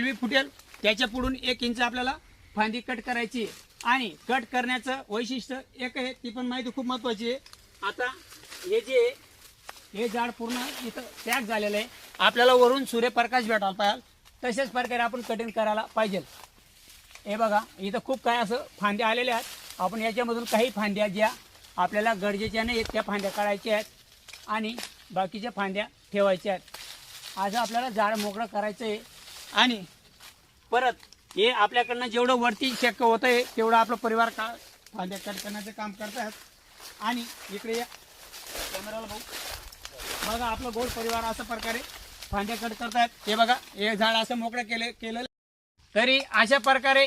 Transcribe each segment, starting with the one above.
कालवी फुटेल. त्याच्या पुढून एक इंच आपल्याला फांदी कट करायची आणि कट करण्याचं वैशिष्ट्य एक आहे ती पण माहिती खूप महत्वाची आहे. आता हे जे आहे, हे झाड पूर्ण इथं पॅक झालेलं आहे. आपल्याला वरून सूर्यप्रकाश भेटायला पाहिजे. तशाच प्रकारे आपण कटिंग करायला पाहिजे. हे बघा इथं खूप काय असं फांद्या आलेल्या आहेत. आपण याच्यामधून काही फांद्या ज्या आपल्याला गरजेच्या नाही त्या फांद्या काढायच्या आहेत. आणि बाकीच्या फांद्या ठेवायच्या आहेत. आज आपल्याला झाड मोकळं करायचं आहे. आणि परत हे आपल्याकडनं जेवढं वरती शक्य होतं आहे तेवढं आपलं परिवार का फांद्या कट करण्याचं काम करतात आणि इकडे या कॅमेराला भाऊ बघा आपलं गोड परिवार अशा प्रकारे फांद्या कट आहेत हे बघा हे झाड असं मोकळं केले केलेलं. तरी अशा प्रकारे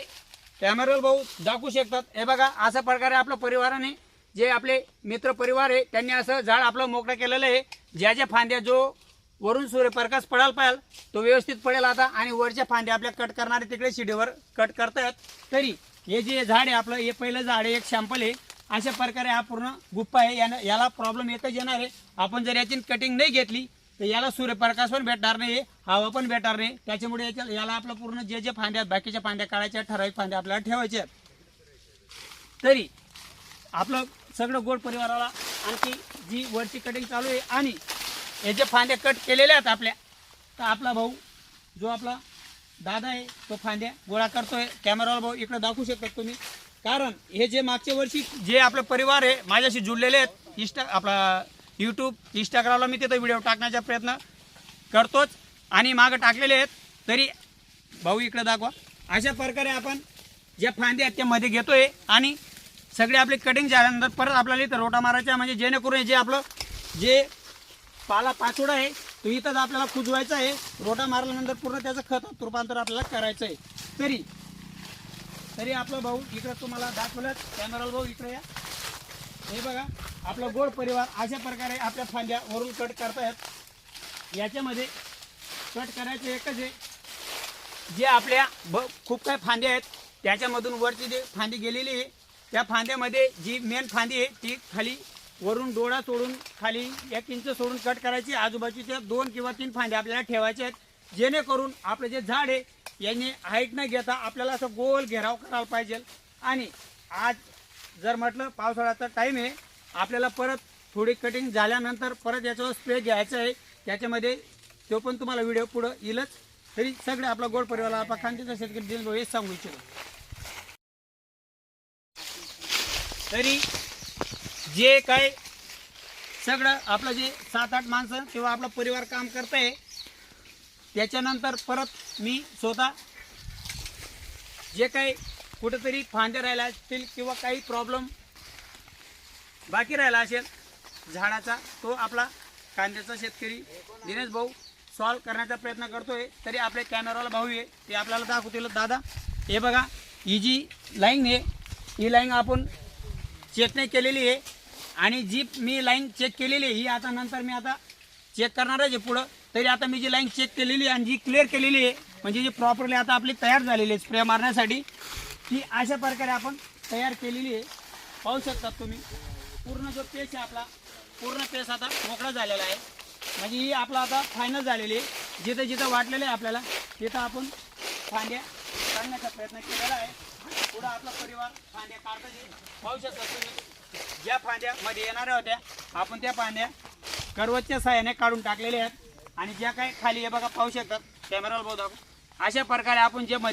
कॅमेरा भाऊ दाखवू शकतात. हे बघा अशा प्रकारे आपल्या परिवाराने जे आपले मित्र परिवार आहे त्यांनी असं झाड आपलं मोकळं केलेलं आहे. ज्या ज्या फांद्या जो वरून सूर्यप्रकाश पडायला पाहिजे तो व्यवस्थित पडेल आता आणि वरच्या फांद्या आपल्या कट करणारे तिकडे शिडीवर कट करतायत. तरी हे जे झाड आहे आपलं हे पहिलं झाड आहे एक सॅम्पल आहे. अशा प्रकारे हा पूर्ण गुप्पा आहे. यानं याला प्रॉब्लेम एकच येणार आहे. आपण जर याची कटिंग नाही घेतली तर याला सूर्यप्रकाश पण भेटणार नाही हवा पण भेटणार नाही. त्याच्यामुळे याच्या याला आपलं पूर्ण जे जे फांद्या आहेत, बाकीच्या फांद्या काढायच्या ठराविक फांद्या आपल्याला ठेवायच्या तरी आपलं सगळं गोड परिवाराला आणखी जी वरची कटिंग चालू आहे आणि हे जे फांद्या कट केलेल्या आहेत आपल्या तर आपला भाऊ जो आपला दादा आहे तो फांद्या गोळा करतोय. कॅमेरावाला भाऊ इकडे दाखवू शकतात तुम्ही. कारण हे जे मागच्या वर्षी जे आपलं परिवार आहे माझ्याशी जुळलेले आहेत. इंस्टा आपला यूट्यूब इंस्टाग्रामला मी तिथं व्हिडिओ टाकण्याचा प्रयत्न करतोच आणि मागं टाकलेले आहेत. तरी भाऊ इकडे दाखवा. अशा प्रकारे आपण ज्या फांद्या आहेत त्या मध्ये घेतोय आणि सगळे आपले कटिंग झाल्यानंतर परत आपल्याला इथं रोटा मारायचा म्हणजे जेणेकरून जे आपलं जे पाला पाचोडा आहे. तो इथंच आपल्याला कुजवायचा आहे. रोटा मारल्यानंतर पूर्ण त्याचं खत रूपांतर आपल्याला करायचं आहे. तरी तरी आपलं भाऊ इकडं तुम्हाला दाखवलं कॅमेराला भाऊ इकडे या. हे बघा आपला गोड परिवार अशा प्रकारे आपल्या फांद्या वरून कट करतायत. याच्यामध्ये कट करायचं एकच आहे. जे आपल्या ब खूप काही फांद्या आहेत त्याच्यामधून वरची जे फांदी गेलेली आहे त्या फांद्यामध्ये जी मेन फांदी आहे ती खाली वरून डोळा सोडून खाली एक इंच सोडून कट करायची. आजूबाजूच्या दोन किंवा तीन फांद्या आपल्याला ठेवायच्या आहेत. जेणेकरून आपलं जे झाड आहे याने हाईट न घेता आपल्याला असं गोल घेराव करायला पाहिजे. आणि आज जर म्हटलं पावसाळ्याचा टाईम आहे आपल्याला परत थोडी कटिंग झाल्यानंतर परत याच्यावर स्प्रे घ्यायचा आहे. त्याच्यामध्ये तो पण तुम्हाला व्हिडिओ पुढं येईलच. तरी सगळे आपला गोड परिवाराला आपला खांदीचा शेतकरी दिन हेच सांगू इच्छितो. तरी जे काय सगळं आपलं जे सात आठ माणसं किंवा आपला परिवार काम करत आहे त्याच्यानंतर परत मी स्वतः जे काही कुठेतरी फांदे राहिला असतील किंवा काही प्रॉब्लेम बाकी राहिला असेल झाडाचा तो आपला कांद्याचा शेतकरी दिनेश भाऊ सॉल्व करण्याचा प्रयत्न करतोय तरी आपल्या कॅमेराला भाऊ आहे ते आपल्याला दाखवतील. दादा हे बघा ही जी लाईन आहे ही लाईन आपण चेतने केलेली आहे. आणि जी मी लाईन चेक केलेली आहे ही आता नंतर मी आता चेक करणारच आहे पुढं. तरी आता मी जी लाईन चेक केलेली आहे आणि जी क्लिअर केलेली आहे म्हणजे जी प्रॉपरली आता आपली तयार झालेली आहे स्प्रे मारण्यासाठी ती अशा प्रकारे आपण तयार केलेली आहे. पाहू शकतात तुम्ही पूर्ण जो पेस आहे आपला पूर्ण पेस आता मोकळा झालेला आहे. म्हणजे ही आपला आता फायनल झालेली आहे. जिथं जिथं वाटलेलं आहे आपल्याला तिथं आपण फांद्या काढण्याचा प्रयत्न केलेला आहे. पुढं आपला परिवार फांद्या काढता येईल. पाहू शकतात तुम्ही. ज्या फांद्या मध्ये येणाऱ्या होत्या आपण त्या फांद्या करवतच्या सहाय्याने काढून टाकलेल्या आहेत. आणि ज्या काही खाली हे बघा पाहू शकतात. कॅमेराला बघू अशा प्रकारे आपण जे मध्ये